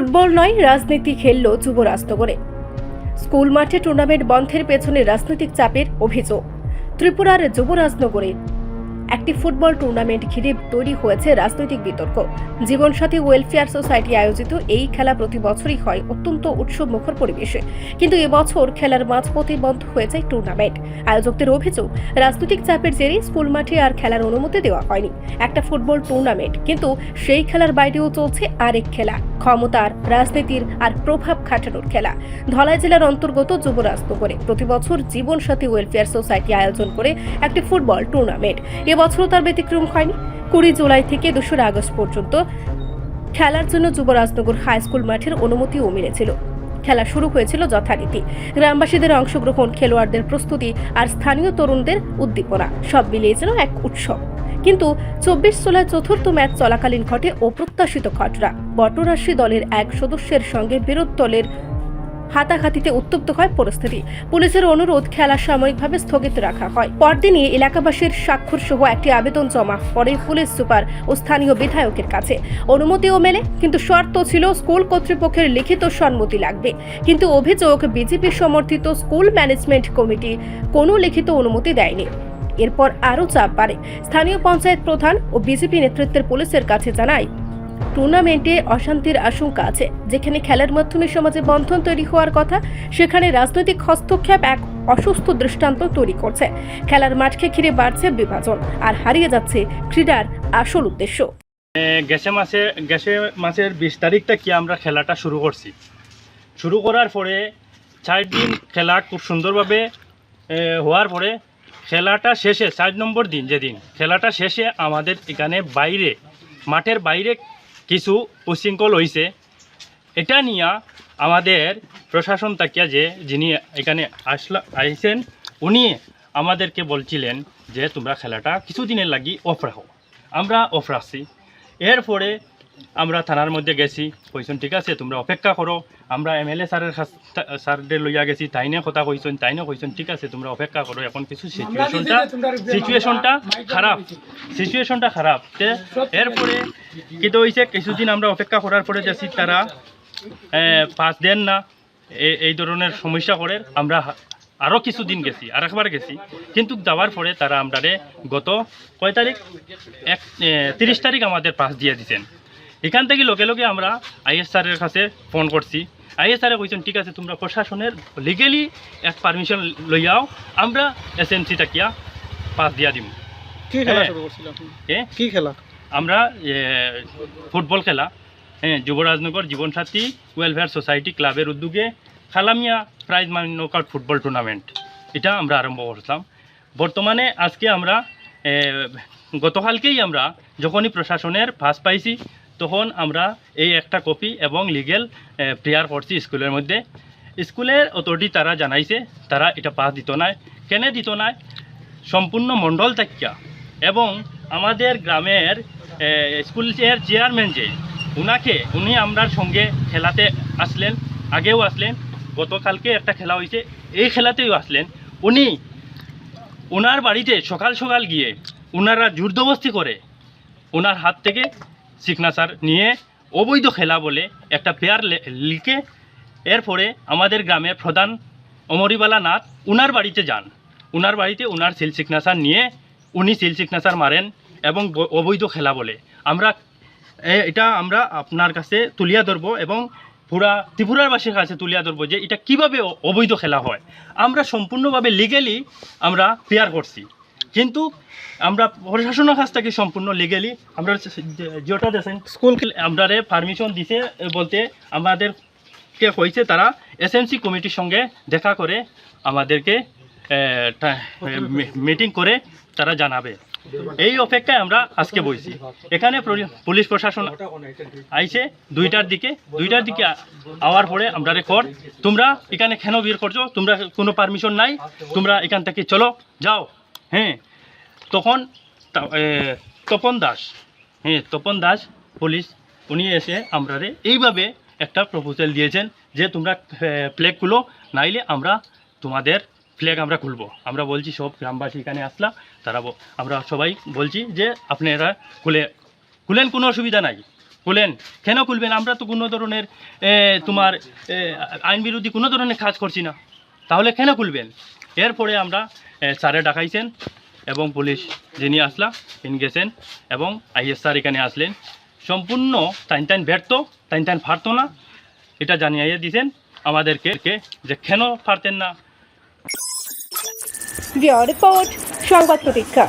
Football নয়, রাজনীতি খেলল যুব করে স্কুল মাঠে টুর্নামেন্ট বন্ধের পেছনে রাজনৈতিক চাপের অভিযোগ। ত্রিপুরার যুব রাজনগরে একটি ফুটবল টুর্নামেন্ট ঘিরে তৈরি হয়েছে রাজনৈতিক বিতর্ক। জীবনসাথী ওয়েলফেয়ার সোসাইটি আয়োজিত এই খেলা প্রতি বছরই হয় অত্যন্ত উৎসব মুখর পরিবেশে। কিন্তু এবছর খেলার মাঝপথে বন্ধ হয়ে যায় টুর্নামেন্ট। আয়োজকদের অভিযোগ, রাজনৈতিক চাপের জেরে স্কুল মাঠে আর খেলার অনুমতি দেওয়া হয়নি। একটা ফুটবল টুর্নামেন্ট, কিন্তু সেই খেলার বাইরেও চলছে আরেক খেলা। ক্ষমতার, রাজনীতির আর প্রভাব খাটানোর খেলা। ধলাই জেলার অন্তর্গত যুবরাজনগরে প্রতি বছর জীবনসাথী ওয়েলফেয়ার সোসাইটি আয়োজন করে একটি ফুটবল টুর্নামেন্ট। এবছরও তার ব্যতিক্রম হয়নি। কুড়ি জুলাই থেকে দোসরা আগস্ট পর্যন্ত খেলার জন্য যুবরাজনগর হাই স্কুল মাঠের অনুমতিও মিলেছিল। খেলা শুরু হয়েছিল যথারীতি। গ্রামবাসীদের অংশগ্রহণ, খেলোয়াড়দের প্রস্তুতি আর স্থানীয় তরুণদের উদ্দীপনা সব মিলিয়ে যেন এক উৎসব। কিন্তু চব্বিশ জুলাই চতুর্থ ম্যাচ চলাকালীন ঘটে অপ্রত্যাশিত ঘটনা। বটরাশি দলের এক সদস্যের সঙ্গে বিরোধ দলের হাতাহাতিতে উত্তপ্ত হয় পরিস্থিতি। পুলিশের অনুরোধ খেলা সাময়িকভাবে স্থগিত রাখা হয়। পরদিনই এলাকাবাসীর স্বাক্ষর সহ একটি আবেদন জমা পড়ে পুলিশ সুপার ও স্থানীয় বিধায়কের কাছে। অনুমতিও মেলে, কিন্তু শর্ত ছিল স্কুল কর্তৃপক্ষের লিখিত সম্মতি লাগবে। কিন্তু অভিযোগ বিজেপি সমর্থিত স্কুল ম্যানেজমেন্ট কমিটি কোনো লিখিত অনুমতি দেয়নি। এরপর আরও চাপ বাড়ে। স্থানীয় পঞ্চায়েত প্রধান ও বিজেপি নেতৃত্বের পুলিশের কাছে জানায় টুর্নামেন্টে অশান্তির আশঙ্কা আছে। যেখানে খেলার মাধ্যমে সমাজে বন্ধন তৈরি হওয়ার কথা, সেখানে রাজনৈতিক হস্তক্ষেপ এক অসুস্থ দৃষ্টান্ত তৈরি করছে। খেলার মাঠকে ঘিরে বাড়ছে বিভাজন আর হারিয়ে যাচ্ছে ক্রীড়ার আসল উদ্দেশ্য। গেছে মাসে গেছে মাসের বিশ তারিখটা কি আমরা খেলাটা শুরু করছি? শুরু করার পরে চার দিন খেলা খুব সুন্দরভাবে হওয়ার পরে খেলাটা শেষে, চার নম্বর দিন যেদিন, খেলাটা শেষে আমাদের এখানে বাইরে, মাঠের বাইরে কিছু উশৃঙ্খল হয়েছে এটা নিয়ে আমাদের প্রশাসন তাকিয়া যে যিনি এখানে আসলা, আইছেন, উনি আমাদেরকে বলছিলেন যে, তোমরা খেলাটা কিছুদিনের লাগি অফ রাখো। আমরা অফ রাখছি। এরপরে আমরা থানার মধ্যে গেছি কইছেন ঠিক আছে তোমরা অপেক্ষা করো। আমরা এম এল এ স্যারের স্যারদের লইয়া গেছি তাইনে কথা কইছেন তাইনে কইছেন ঠিক আছে তোমরা অপেক্ষা করো। এখন কিছু সিচুয়েশনটা সিচুয়েশনটা খারাপ। সিচুয়েশনটা খারাপ। তে এরপরে কিন্তু হয়েছে কিছুদিন আমরা অপেক্ষা করার পরে যাচ্ছি তারা পাঁচ দেন না। এ- এই ধরনের সমস্যা করে। আমরা আরও কিছুদিন গেছি আর একবার গেছি। কিন্তু যাওয়ার পরে তারা আমরারে গত কয় তারিখ? এক তিরিশ তারিখ আমাদের পাস দিয়ে দিচ্ছেন এখান থেকে লগে লগে আমরা আইএস স্যারের কাছে ফোন করছি। আইএস স্যারে কইছেন ঠিক আছে তোমরা প্রশাসনের লিগেলি এক পারমিশন লইয়াও আমরা এস এম সি টাকিয়া পাস দিয়া দিম। কি খেলা হ্যাঁ। কি খেলা? আমরা ফুটবল খেলা। হ্যাঁ যুবরাজনগর জীবনসাথী ওয়েলফেয়ার সোসাইটি ক্লাবের উদ্যোগে খালামিয়া prize money knockout football tournament. এটা আমরা আরম্ভ করলাম বর্তমানে আজকে আমরা গতকালকেই আমরা যখনই প্রশাসনের পাস পাইছি তখন আমরা এই একটা কপি এবং লিগেল প্রেয়ার করছি স্কুলের মধ্যে। স্কুলের অথরিটি তারা জানাইছে, তারা এটা পাস দিত না কেনে দিত না সম্পূর্ণ মণ্ডল তাকিয়া। এবং আমাদের গ্রামের স্কুলের চেয়ারম্যান যে, উনাকে উনি আমরার সঙ্গে খেলাতে আসলেন, আগেও আসলেন, গতকালকে একটা খেলা হয়েছে এই খেলাতেও আসলেন। উনি ওনার বাড়িতে সকাল সকাল গিয়ে ওনারা জোরদবস্তি করে ওনার হাত থেকে সিগনেচার নিয়ে অবৈধ খেলা বলে একটা পেয়ার লিখে এরপরে আমাদের গ্রামের প্রধান অমরিবালা নাথ উনার বাড়িতে যান। উনার বাড়িতে উনার সিল সিগনেচার নিয়ে উনি সিল সিগনেচার মারেন এবং অবৈধ খেলা বলে। আমরা এটা আমরা আপনার কাছে তুলিয়া ধরবো এবং পুরা ত্রিপুরারবাসীর কাছে তুলিয়া ধরবো যে এটা কীভাবে অবৈধ খেলা হয়। আমরা সম্পূর্ণভাবে লিগেলি আমরা প্রেয়ার করছি। কিন্তু আমরা প্রশাসনের কাছ থেকে সম্পূর্ণ লিগেলি আমরা যেটা দেখেন স্কুল আমরা পারমিশন দিছে বলতে আমাদেরকে হয়েছে তারা এসএমসি কমিটির সঙ্গে দেখা করে আমাদেরকে মিটিং করে তারা জানাবে। এই অপেক্ষায় আমরা আজকে বইছি। এখানে পুলিশ প্রশাসন আইছে দুইটার দিকে। দুইটার দিকে আওয়ার পরে আমরা রেকর্ড তোমরা এখানে কেন বের করছ? তোমরা কোনো পারমিশন নাই? তোমরা এখান থেকে চলো যাও। হ্যাঁ তখন তপন দাস হ্যাঁ তপন দাস পুলিশ, উনি এসে আমরারে এইভাবে একটা প্রপোজাল দিয়েছেন যে তোমরা ফ্ল্যাগগুলো নাইলে আমরা তোমাদের ফ্ল্যাগ আমরা খুলবো। আমরা বলছি, সব গ্রামবাসী এখানে আসলা, তারা আমরা সবাই বলছি যে আপনারা খুলে, খুলেন, কোনো অসুবিধা নাই, খুলেন। কেন খুলবেন? আমরা তো কোনো ধরনের তোমার আইন বিরোধী কোনো ধরনের কাজ করছি না। তাহলে কেন খুলবেন? এরপরে আমরা স্যারে ডাকাইছেন এবং পুলিশ যিনি আসলা, তিনি গেছেন এবং আইএস স্যার এখানে আসলেন। সম্পূর্ণ টাইন টাইন ব্যর্থ, টাইন টাইন পারতো না। এটা জানিয়ে দিয়েছেন আমাদেরকে কে যে কেন ফারতেন না। সংবাদ প্রতীক্ষা।